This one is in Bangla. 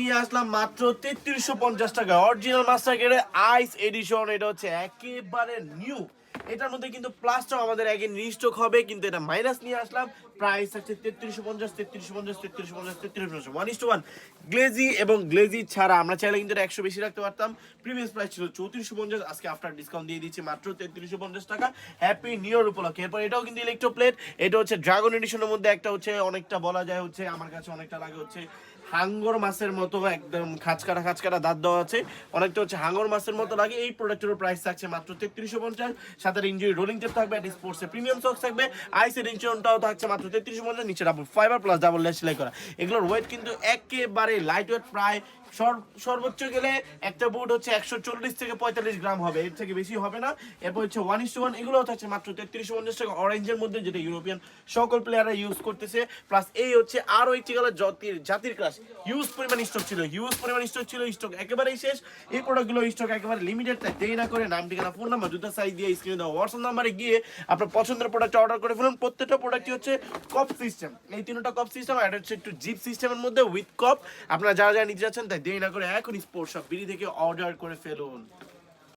নিয়ে আসলাম মাত্র তেত্রিশশো পঞ্চাশ টাকা। অরিজিনাল মাস্টার গেড়ে আইস এডিশন এটা হচ্ছে একেবারে নিউ এটার মধ্যে কিন্তু প্লাসটাও আমাদের হবে, কিন্তু এটা মাইনাস নিয়ে আসলাম। প্রাইস আছে তেত্রিশশো পঞ্চাশ তেত্রিশশো পঞ্চাশ তেত্রিশশো পঞ্চাশ তেত্রিশশো পঞ্চাশ। ওয়ান ওয়ান গ্লেজি এবং গ্লেজি ছাড়া আমরা চাইলে কিন্তু একশো বেশি রাখতে পারতাম। প্রিভিয়াস প্রাইস ছিল চৌত্রিশশো পঞ্চাশ, আজকে আফটার ডিসকাউন্ট দিয়ে দিচ্ছি মাত্র তেত্রিশশো পঞ্চাশ টাকা। হ্যাপি নিউ ইয়ার উপলক্ষে। এরপর এটাও কিন্তু ইলেকট্রো প্লেট এটা হচ্ছে ড্রাগন এডিশনের মধ্যে একটা হচ্ছে, অনেকটা বলা যায় হচ্ছে, আমার কাছে অনেকটা লাগে হচ্ছে হাঙ্গর মাছের মতো একদম খাঁচকাটা খাঁচকাটা দাঁত দেওয়া আছে। অনেকটা হচ্ছে হাঙ্গর মাছের মতো লাগে। এই প্রোডাক্টের প্রাইস থাকছে মাত্র তেত্রিশশো পঞ্চাশ। সাথে ইঞ্জুরি রোলিং টেপ থাকবে একটা স্পোর্টসের প্রিমিয়াম সক্স থাকবে। আইসের ইঞ্চনটাও থাকছে মাত্র তেত্রিশশো পঞ্চাশ। নিচে double fibre plus double lace সেলাই করা। এগুলোর ওয়েট কিন্তু একেবারে লাইট ওয়েট প্রায় সর্বোচ্চ গেলে একটা বুট হচ্ছে একশো চল্লিশ থেকে পঁয়তাল্লিশ গ্রাম হবে। এর থেকে বেশি হবে না। এরপর হচ্ছে ওয়ান ইস ওয়ান এগুলোও হচ্ছে মাত্র তেত্রিশশো পঞ্চাশ টাকা অরেঞ্জের মধ্যে, যেটা ইউরোপিয়ান সকল প্লেয়াররা ইউজ করতেছে। প্লাস এই হচ্ছে আরও একটি গেল জাতির জাতির ক্লাস হিউজ পরিমাণ স্টক ছিল হিউজ পরিমাণ স্টক ছিল স্টক একেবারেই শেষ। এই প্রোডাক্টগুলো স্টক একেবারে লিমিটেড তাই দেরি না করে নাম, ঠিকানা ফোন নাম্বার জুতা সাইজ দিয়ে স্ক্রিনে দেওয়া। হোয়াটসঅ্যাপ নাম্বারে গিয়ে আপনার পছন্দের প্রোডাক্ট অর্ডার করে ফেলুন। প্রত্যেকটা প্রোডাক্টই হচ্ছে কপ সিস্টেম এই তিনটা কপ সিস্টেম আর হচ্ছে একটু জিপ সিস্টেমের মধ্যে উইথ কপ আপনারা যারা যারা নিতে যাচ্ছেন, তাই দেরি না করে এখন স্পোর্টস শপ বিডি থেকে অর্ডার করে ফেলুন।